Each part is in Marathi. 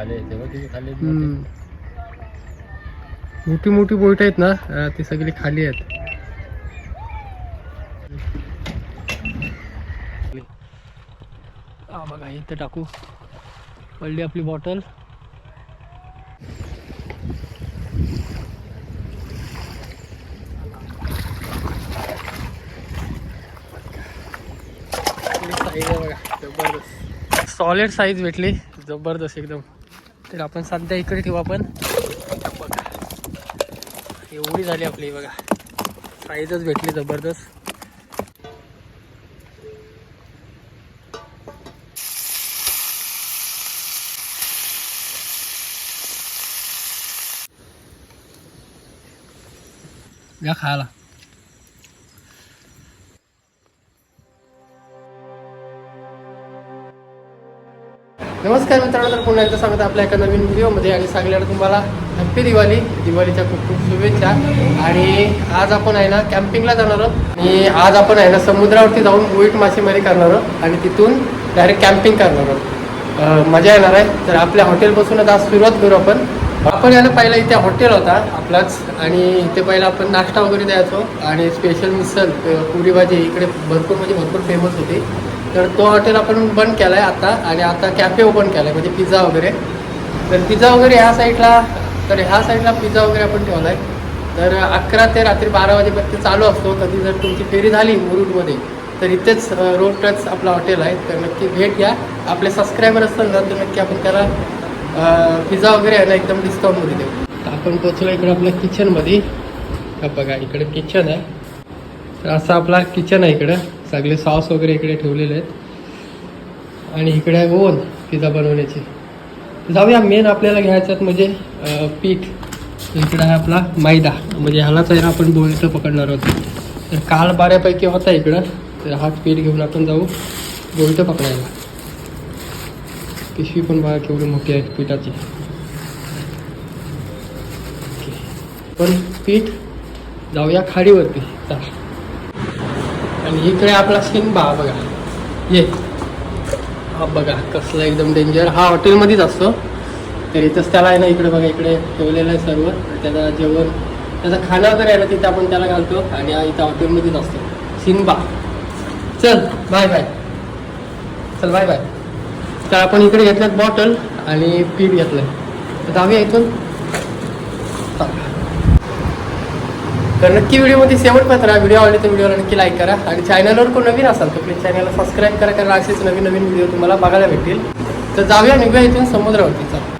खाली तेव्हा खाली हम्म. मोठी मोठी बोट आहेत ना अं, ती सगळी खाली आहेत. हा बघा इथं टाकू. पडली आपली बॉटल. जबरदस्त. सॉलिड साईज भेटली जबरदस्त एकदम. तर आपण सध्या इकडे ठेवू आपण. बघा एवढी झाली आपली बघा. साईजच भेटली जबरदस्त. या खायला. नमस्कार मित्रांनो तर पुन्हा एकदा सांगत आपल्या एका नवीन व्हिडिओमध्ये. आणि सांगल्यावर तुम्हाला हॅप्पी दिवाळी. दिवाळीच्या खूप खूप शुभेच्छा. आणि आज आपण आहे ना कॅम्पिंगला जाणार आहोत. आणि आज आपण आहे ना समुद्रावरती जाऊन बोईट मासेमारी करणार आहोत. आणि तिथून डायरेक्ट कॅम्पिंग करणार आहोत. मजा येणार आहे. तर आपल्या हॉटेलपासूनच आज सुरुवात करू आपण. आपण याला पहिला इथे हॉटेल होता आपलाच. आणि इथे पहिला आपण नाश्ता वगैरे द्यायचो. आणि स्पेशल मिसल पुरी भाजी. इकडे भरपूर म्हणजे भरपूर फेमस होती. तर तो हॉटेल आपण बंद केला आहे आता. आणि आता कॅफे ओपन केला आहे म्हणजे पिझ्झा वगैरे. तर पिझ्झा वगैरे ह्या साईडला तर ह्या साईडला पिझ्झा वगैरे आपण ठेवला आहे तर अकरा ते रात्री बारा वाजेपर्यंत चालू असतो. कधी जर तुमची फेरी झाली मुरुडमध्ये तर इथेच रोड टच आपला हॉटेल आहे. तर नक्की भेट घ्या. आपले सबस्क्रायबर असतात ना तर नक्की आपण त्याला पिझ्झा वगैरे आहे ना एकदम डिस्काउंटमध्ये देऊ. आपण पोचलो इकडे आपल्या किचनमध्ये हा बघा इकडे किचन आहे. तर असं आपला किचन आहे इकडं. सगळे सॉस वगैरे इकडे ठेवलेले आहेत. आणि इकडे आहे ओन पिझ्झा बनवण्याची. जाऊया मेन आपल्याला घ्यायच्यात म्हणजे पीठ. इकडे आहे आपला मैदा. म्हणजे ह्यालाच आहे ना आपण बोलतं पकडणार आहोत. तर काल बऱ्यापैकी होता इकडं. तर हाच पीठ घेऊन आपण जाऊ बोलतं पकडायला. पिशवी पण बघा केवढी मोठी आहे पिठाची. ओके. पण पीठ जाऊया खाडीवरती. चला. आणि इकडे आपला शिंबा हा बघा. ये. हा बघा कसला एकदम डेंजर हा हॉटेलमध्येच असतो. तर इथंच त्याला आहे ना इकडे बघा इकडे ठेवलेलं आहे सर्व. त्याचा जेवण त्याचा खाना वगैरे आहे ना तिथे आपण त्याला घालतो. आणि हा इथं हॉटेलमध्येच असतो. शिंबा चल बाय बाय चल बाय बाय तर आपण इकडे घेतल्यात बॉटल आणि पीठ घेतलं तर जाऊया इथून तर नक्की व्हिडिओमध्ये शेवटपर्यंत राहा. व्हिडिओ आवडले तर व्हिडिओला नक्की लाईक करा. आणि चॅनलवर कोण नवीन असाल तर प्लीज चॅनलला सबस्क्राईब करा. कारण असेच नवीन नवीन व्हिडिओ तुम्हाला बघायला भेटतील. तर जाऊया निघूया इथून समुद्रावरती. चला.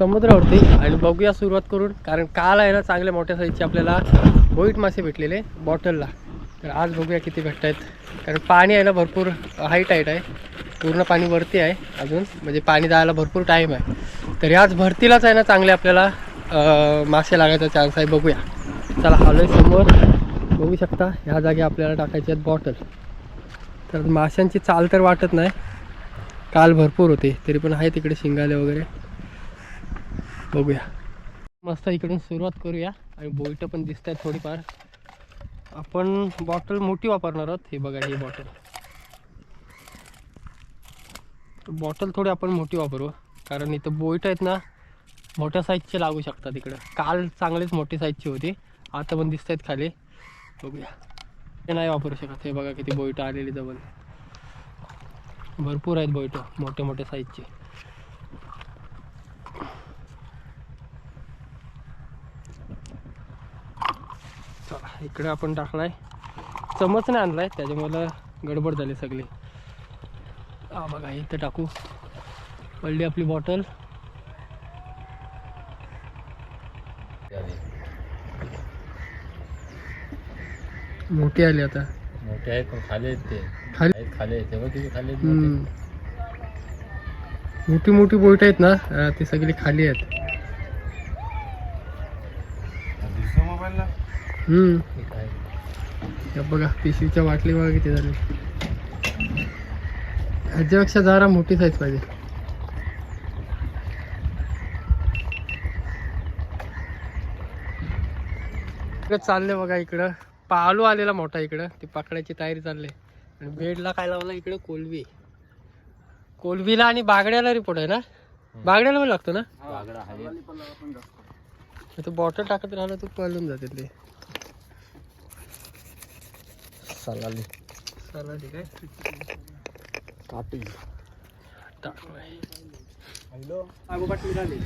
समुद्रावरती आणि बघूया सुरुवात करून कारण काल आहे ना चांगल्या मोठ्या साईजचे आपल्याला बोईट मासे भेटलेले बॉटलला. तर आज बघूया किती भेटत आहेत कारण पाणी आहे ना भरपूर हाईट टाईट आहे. पूर्ण पाणी वरती आहे अजून. म्हणजे पाणी जायला भरपूर टाईम आहे. तर याच भरतीलाच आहे ना चांगले आपल्याला मासे लागायचा चान्स आहे. बघूया. चला आलोय समोर. बघू शकता ह्या जागी आपल्याला टाकायचे आहेत बॉटल तर माशांची चाल तर वाटत नाही. काल भरपूर होते. तरी पण आहे तिकडे शिंगाले वगैरे. बघूया. मस्त इकडून सुरुवात करूया. आणि बोईटं पण दिसत आहेत थोडीफार. आपण बॉटल मोठी वापरणार आहोत. हे बघा ही बॉटल बॉटल थोडी आपण मोठी वापरू. कारण इथं बोईट आहेत ना मोठ्या साईजचे लागू शकतात इकडं. काल चांगलेच मोठी साईजची होती. आता पण दिसत आहेत खाली. बघूया. हे नाही वापरू शकत. हे बघा किती बोईट आलेली जवळ. भरपूर आहेत बोईट मोठ्या मोठ्या साईजचे चला इकडे आपण टाकलाय. चमच नाही आणलाय त्याच्यामुळे गडबड झाली सगळी. हा बघा इथं टाकू. पडली आपली बॉटल. मोठी आली आता. मोठे आहेत पण खाली आहेत ते. खाली? आहेत खाली आहेत. तेव्हा किती खाली आहेत? मोठे. मोठी मोठी बोट आहेत ना अं, ती सगळी खाली आहेत. हम्म. बघा पिशवीच्या बाटली बघा किती झाली. ह्याच्यापेक्षा जरा मोठी साईज पाहिजे. इकडं चालले बघा इकडं. पालू आलेला मोठा इकडं. ती पकडायची तयारी चालली आणि बेडला काय लावलं इकडं? कोलबी कोलबीला आणि बागड्याला रिपोर्ट आहे ना? बागड्याला पण लागतो ना? तर बॉटल टाकत राहिलं तर पळून जाते ते. सलाली टाकलाय आगोपाट मिळाली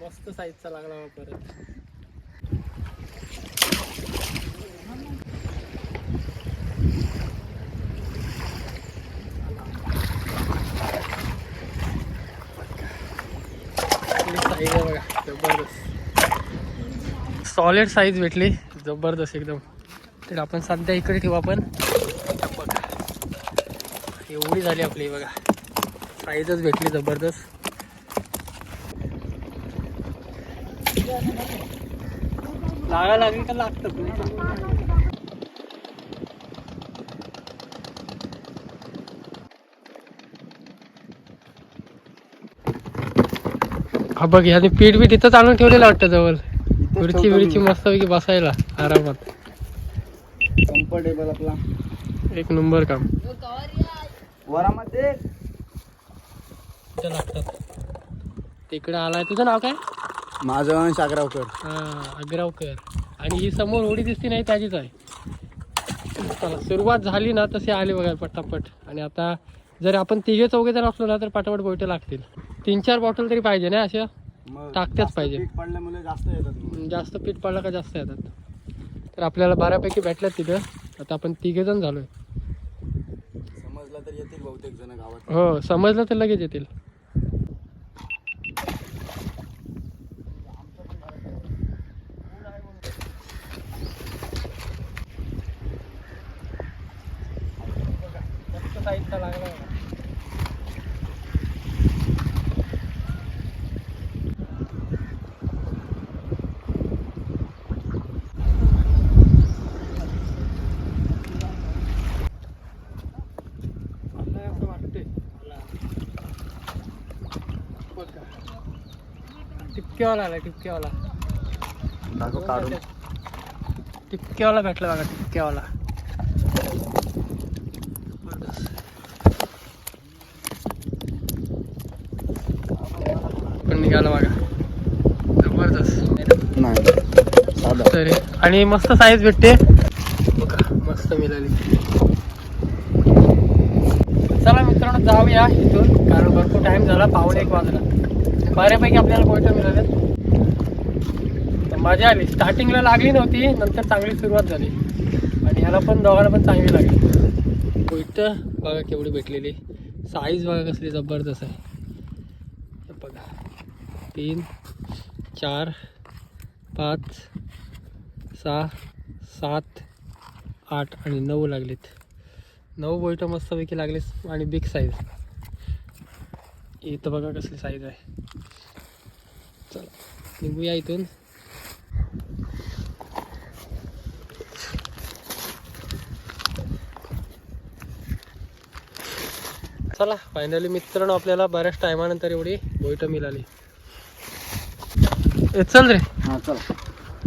मस्त साईजचा लागला परत साईज आहे बघा जबरदस्त सॉलिड साईज भेटली. जबरदस्त एकदम. तर आपण सध्या इकडे ठेवू आपण. बघा एवढी झाली आपली बघा. साईजच भेटली जबरदस्त. लागा लागली का लागतं हा बघ याने पीठ बीठ इथं आणून ठेवलेलं वाटतं जवळ. खुर्ची बिर्ची मस्तपैकी बसायला आरामात. कम्फर्टेबल आपला. एक नंबर काम. वरामध्ये? लागतात. तिकडे आलाय. तुझं नाव काय? माझं शाकरावकर. हा अग्रावकर. आणि ही समोर होडी दिसती नाही त्याचीच आहे. चला सुरुवात झाली ना तसे आले बघा पटापट. आणि आता जर आपण तिघे चौघे जर असलो ना तर पटापट गोयटे लागतील. तीन चार बॉटल तरी पाहिजे ना अशा? टाकतेच पाहिजे. पडल्यामुळे जास्त येतात जास्त पीठ पडलं का जास्त येतात. तर आपल्याला बऱ्यापैकी भेटल्यात तिथं. आता आपण तिघे जण झालोय. समजलं तर येतील बहुतेक जण गावात. हो समजलं तर लगेच येतील. टिपकेवाला आला टिपकेवाला टाकू काढून. टिपकेवाला भेटला बघा टिपकेवाला पण निघाला बघा. जबरदस्त. नाही साधा. तर. आणि मस्त साईज भेटते. बघा मस्त मिळाली. चला मित्रांनो जाऊया इथून. कारण भरपूर टाइम झाला पावणे एक वाजला. बऱ्यापैकी आपल्याला गोष्ट मिळाल्या तर मजा आली. स्टार्टिंगला लागली नव्हती नंतर चांगली सुरुवात झाली. आणि ह्याला पण दोघांना पण चांगली लागली. गोष्ट बघा केवढी भेटलेली. साईज बघा कसली जबरदस्त आहे. बघा. तीन चार पाच सहा सात आठ आणि नऊ लागलेत. नऊ बोयटं मस्तपैकी लागले आणि बिग साईज इथं बघा कसली साईज आहे. चला निघूया इथून. चला फायनली मित्रांनो आपल्याला बऱ्याच टायमानंतर एवढी बोईट मिळाली. ए, चल रे. हा चला.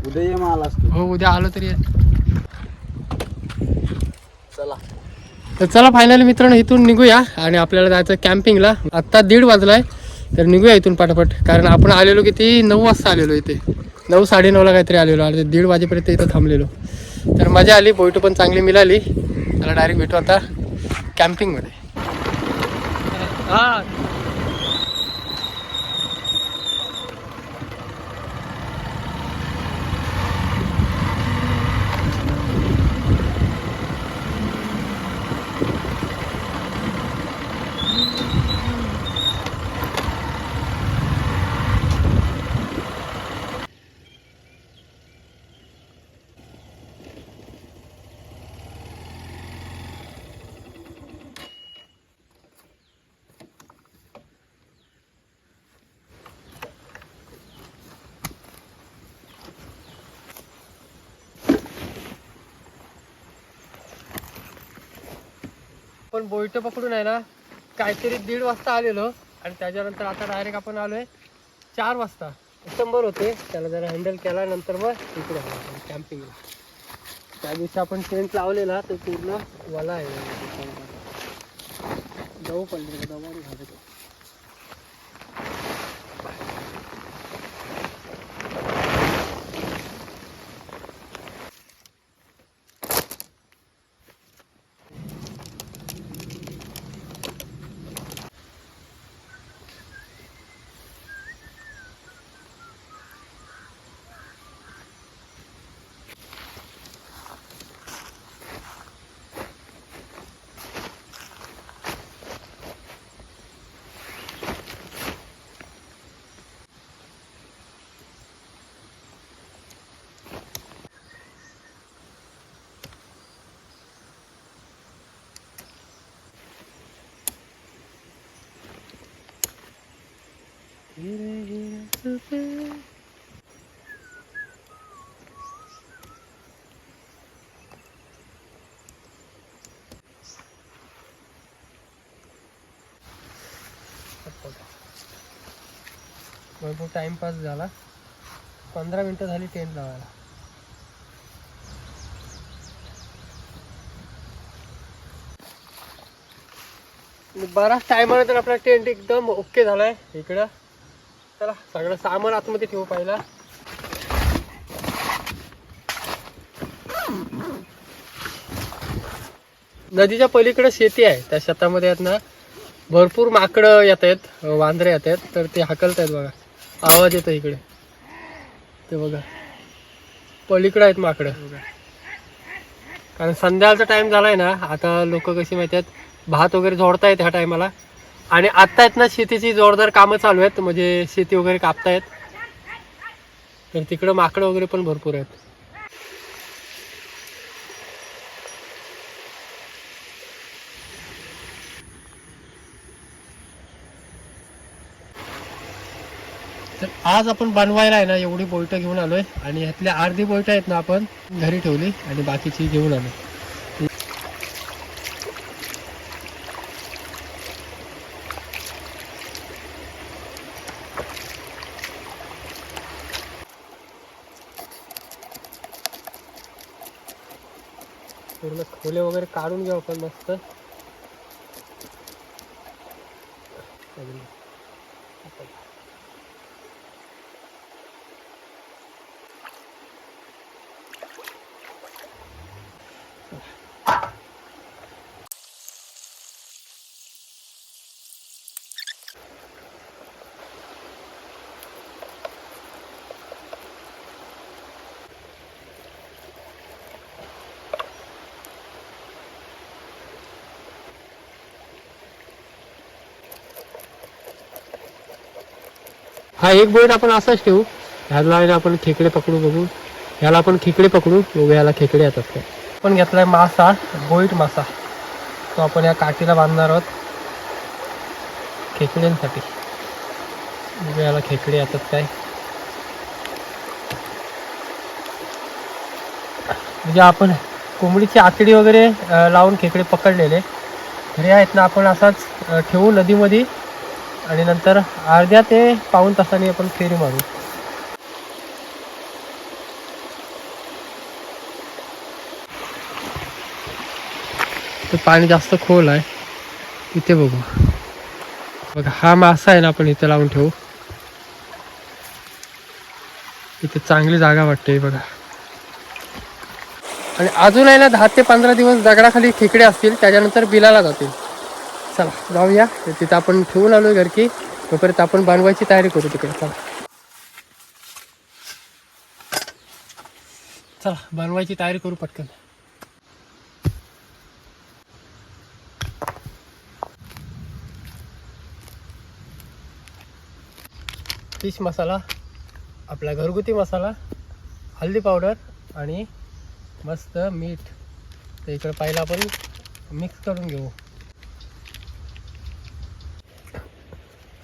उद्या ये मग हो उद्या आलो तरी ये. चला. तर चला फायनली मित्रांनो इथून निघूया आणि आपल्याला जायचं कॅम्पिंगला आत्ता दीड वाजलाय तर निघूया इथून पटापट कारण आपण आलेलो किती? नऊ वाजता आलेलो इथे. नऊ साडेनऊला काहीतरी आलेलो. आणि दीड वाजेपर्यंत इथं थांबलेलो. तर मजा आली बोईट पण चांगली मिळाली. त्याला डायरेक्ट भेटू आता कॅम्पिंगमध्ये हां. पण बोईट पकडून आहे ना काहीतरी दीड वाजता आलेलो. आणि त्याच्यानंतर आता डायरेक्ट आपण आलोय चार वाजता. शंभर होते. त्याला जरा हँडल केला नंतर मग इकडे आलो आपण कॅम्पिंगला त्या दिवशी आपण टेंट लावलेला तो पूर्ण वला आहे. जाऊ पण दमाने झालं भरपूर टाइमपास झाला. पंधरा मिनटं झाली टेंट लावायला. बराच टायमानंतर आपला टेंट एकदम ओके झालाय. इकडं. चला सगळं सामान आतमध्ये ठेवू पाहिला. नदीच्या पलीकडे शेती आहे. त्या शेतामध्ये आहेत ना भरपूर माकडं येत आहेत वांदरे येत आहेत तर ते हाकलत आहेत बघा. आवाज येतो इकडे. ते बघा. पलीकडे आहेत माकडं. कारण संध्याकाळचा टाइम झालाय ना आता लोक कशी माहिती आहेत भात वगैरे झोडतायत ह्या टायमाला आणि आत्ता आहेत ना शेतीची जोरदार कामं चालू आहेत. म्हणजे शेती वगैरे कापतायत. तर तिकडं माकडं वगैरे पण भरपूर आहेत. तर आज आपण बनवायला आहे ना एवढी बोईट घेऊन आलोय. आणि ह्यातल्या अर्धी बोईट आहेत ना आपण घरी ठेवली आणि बाकीची घेऊन आलो पूर्ण खोले करून काढून घेऊ आपण मस्त. हा एक बोट आपण असाच ठेवू. ह्याला आपण खेकडे पकडू बघू. ह्याला आपण खेकडे पकडू. याला ह्याला खेकडे येतात काय. आपण घेतलाय मासा बोईट मासा. तो आपण या काठीला बांधणार आहोत. खेकड्यांसाठी. याला खेकडे येतात काय. म्हणजे आपण कोंबडीची आतडी वगैरे लावून खेकडे पकडलेले. घरी आहेत ना आपण असाच ठेवू नदीमध्ये. आणि नंतर अर्ध्या ते पाऊण तासाने आपण फेरी मारू. तर पाणी जास्त खोल आहे. इथे बघू. बघा हा मासा आहे ना आपण इथे लावून ठेवू. इथे चांगली जागा वाटते बघा. आणि अजून आहे ना दहा ते पंधरा दिवस दगडाखाली खेकडे असतील त्याच्यानंतर बिलाला जातील. चला जाऊया. तिथं आपण ठेवून आलोय घरकी. तोपर्यंत आपण बनवायची तयारी करू तिकडे. चला. चला बनवायची तयारी करू पटकन. फिश मसाला आपला घरगुती मसाला हल्दी पावडर आणि मस्त मीठ. तर इकडं पाहिलं आपण मिक्स करून घेऊ.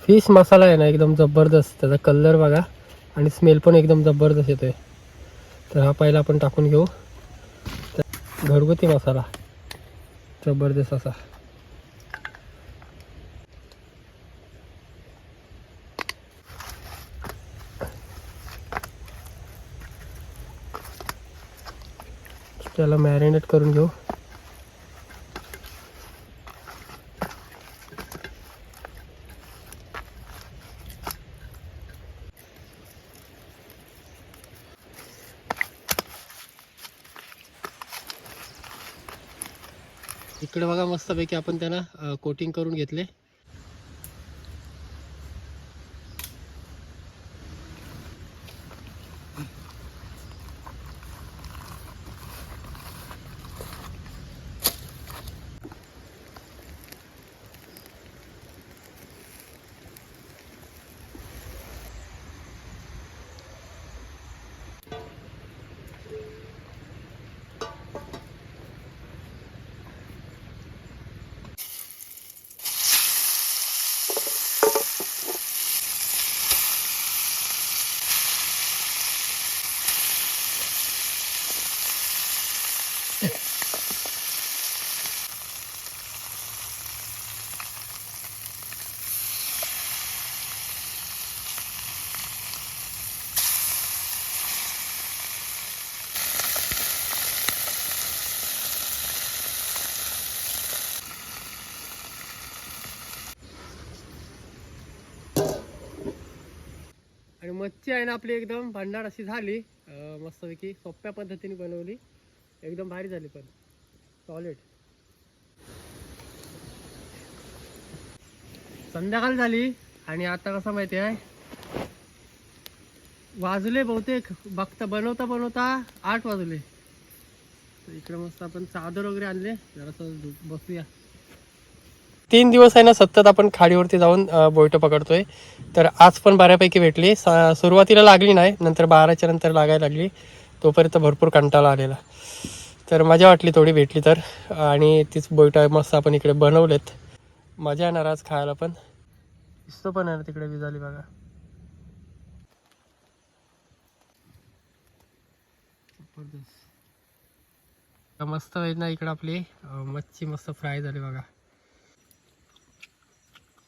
फिश मसाला आहे ना एकदम जबरदस्त. त्याचा कलर बघा. आणि स्मेल पण एकदम जबरदस्त येतोय. तर हा पहिला आपण टाकून घेऊ. तर घरगुती मसाला. जबरदस्त असा. त्याला मॅरिनेट करून घेऊ. इकडे बघा मस्तपैकी आपण त्यांना कोटिंग करून घेतले. मच्छी आहे ना आपली एकदम. भंडार अशी झाली. मस्तपैकी सोप्या पद्धतीने बनवली. एकदम भारी झाली पण. सॉलिड संध्याकाळ झाली आणि आता कसं माहिती आहे? वाजले बहुतेक. बघता बनवता बनवता आठ वाजले. तर इकडे मस्त आपण चादर वगैरे आणले. जरासं बसूया. तीन दिवस आहे ना सतत आपण खाडीवरती जाऊन बोयटं पकडतोय. तर आज पण बऱ्यापैकी भेटली. सा- सुरुवातीला लागली नाही नंतर बाराच्या नंतर लागायला लागली. तोपर्यंत भरपूर कंटाळा आलेला. तर मजा वाटली थोडी भेटली तर. आणि तीच बोयटा मस्त आपण इकडे बनवलेत. मजा येणार आज खायला पण. दिसतो पण आहे ना तिकडे विजाली बघा. मस्त आहे ना इकडे आपली मच्छी मस्त फ्राय झाली बघा.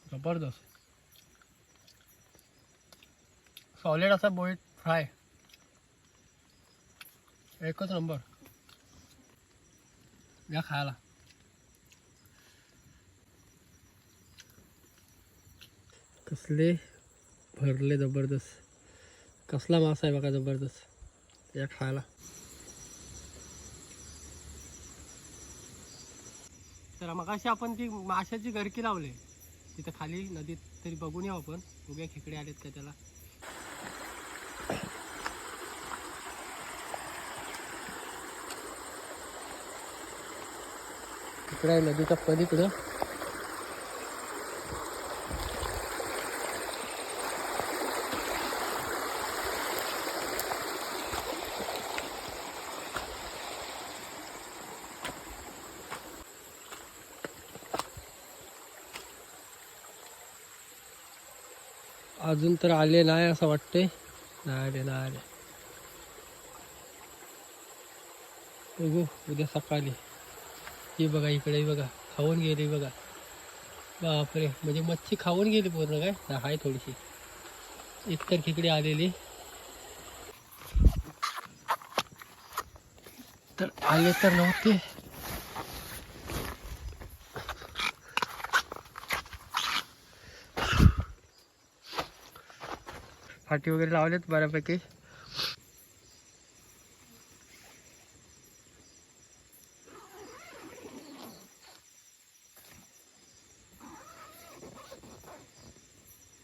जबरदस्त सॉलिड असा बोईट फ्राय एकच नंबर या खायला कसले भरले जबरदस्त कसला मासा आहे बघा जबरदस्त या खायला तर मगाशी आपण ती माशाची गरकी लावली तिथं खाली नदीत तरी बघून यावं आपण. उभ्या खेकडे आलेत का त्याला? इकडे आहे नदीच्या पलीकडं. अजून तर आले नाही असं वाटते नाही आले नाही आले बघू उद्या सकाळी. हे बघा इकडे बघा. खाऊन गेली बघा. बापरे. म्हणजे मच्छी खाऊन गेली पूर्ण काय? ना आहे थोडीशी. एक तर खेकडी आलेली. तर आले तर नव्हते. फाटी वगैरे लावलेत बऱ्यापैकी.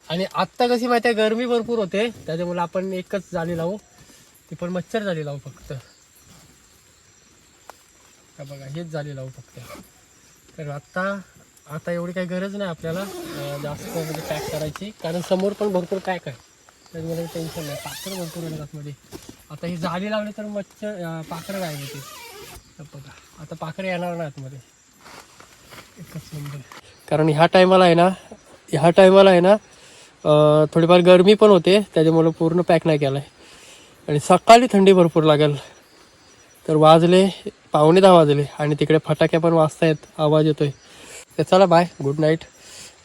आणि आत्ता कशी माहिती आहे गरमी भरपूर होते. त्याच्यामुळे आपण एकच जाळी लावू. ती पण मच्छर जाळी लावू फक्त. का बघा हेच जाळी लावू फक्त. तर आत्ता आता एवढी काही गरज नाही आपल्याला. जास्त म्हणजे पॅक करायची. कारण समोर पण भरपूर पॅक आहे. त्याच्यामुळे टेन्शन नाही पाखरं भरपूर येणार आतमध्ये. आता ही जाळी लावली तर मच्छर पाखरं काय होते तर बघा आता पाखरं येणार नाही आतमध्ये. एकच नंबर. कारण ह्या टायमाला आहे ना ह्या टायमाला आहे ना थोडीफार गरमी पण होते त्याच्यामुळं पूर्ण पॅक नाही केलं आहे आणि सकाळी थंडी भरपूर लागेल. तर वाजले पावणे दहा वाजले आणि तिकडे फटाके पण वाजतायत आवाज येतोय. तर चला बाय गुड नाईट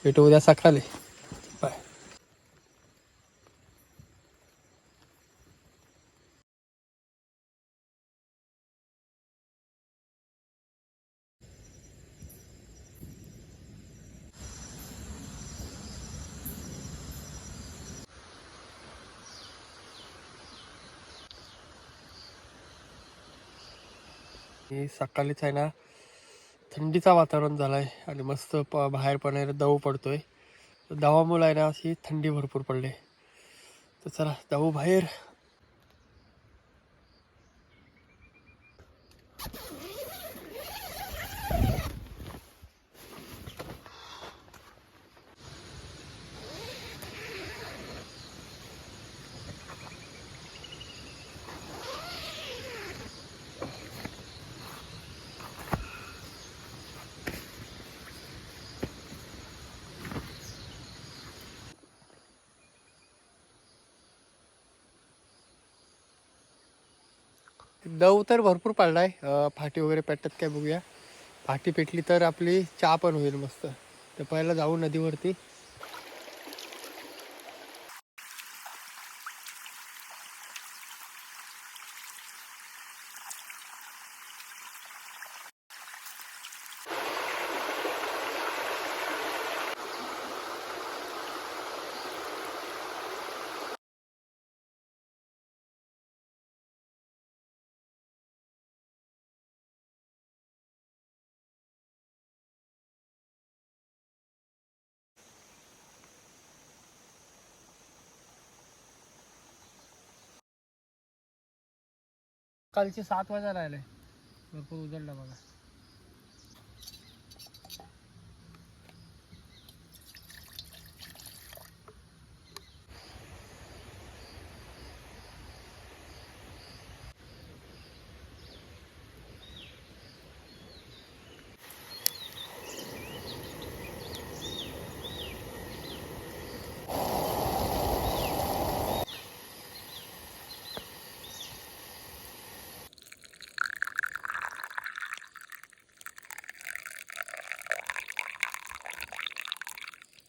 भेटू उद्या सकाळी. हे सकाळीच आहे ना थंडीचा वातावरण झालाय आणि मस्त प बाहेर पण आहे दव पडतो आहे दवामुळे आहे ना अशी थंडी भरपूर पडली. तर चला दव बाहेर. दव तर भरपूर पडला आहे. फाटी वगैरे पेटतात काय बघूया. फाटी पेटली तर आपली चहा पण होईल मस्त. तर पहिला जाऊ नदीवरती. कालचे सात वाजा राहिले. भरपूर उजळला बघा.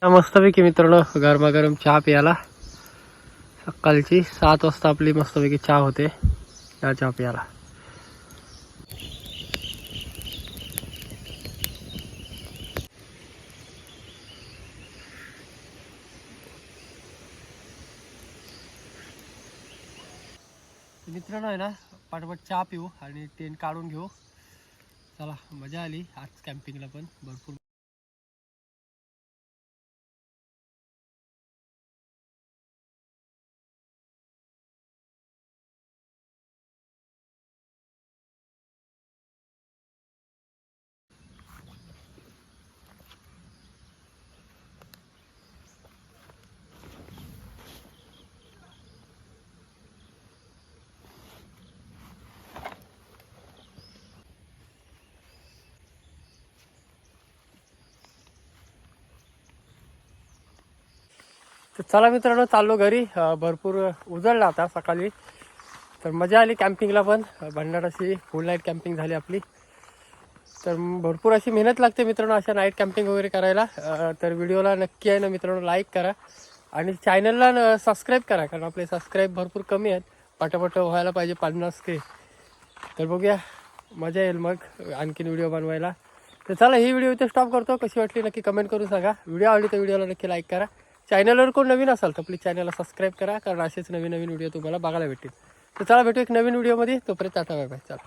मस्तपैकी मित्रांनो गरमागरम चहा प्यायला. सकाळची सात वाजता आपली मस्तपैकी चहा होते या चहा प्यायला. मित्रांनो आहे ना पाठोपाठ चहा पिऊ आणि टेंट काढून घेऊ. चला मजा आली. आज कॅम्पिंगला पण भरपूर तर चला मित्रांनो चाललो घरी. भरपूर उजळला आता सकाळी. तर मजा आली कॅम्पिंगला पण. भंडाराशी फुल नाईट कॅम्पिंग झाली आपली. तर भरपूर अशी मेहनत लागते मित्रांनो अशा नाईट कॅम्पिंग वगैरे करायला. तर व्हिडिओला नक्की आहे ना मित्रांनो लाईक करा. आणि चॅनलला सबस्क्राईब करा कारण आपले सबस्क्राईब भरपूर कमी आहेत. पटापट व्हायला पाहिजे पन्नास के. तर बघूया मजा येईल मग आणखीन व्हिडिओ बनवायला. तर चला ही व्हिडिओ इथे स्टॉप करतो. कशी वाटली नक्की कमेंट करून सांगा. व्हिडिओ आवडली तर व्हिडिओला नक्की लाईक करा. चॅनलवर कोण नवीन असाल तर प्लीज चॅनलला सबस्क्राईब करा कारण असेच नवीन नवीन व्हिडिओ तुम्हाला बघायला भेटतील. तर चला भेटू एक नवीन व्हिडिओमध्ये तोपर्यंत टाटा बाय बाय चला.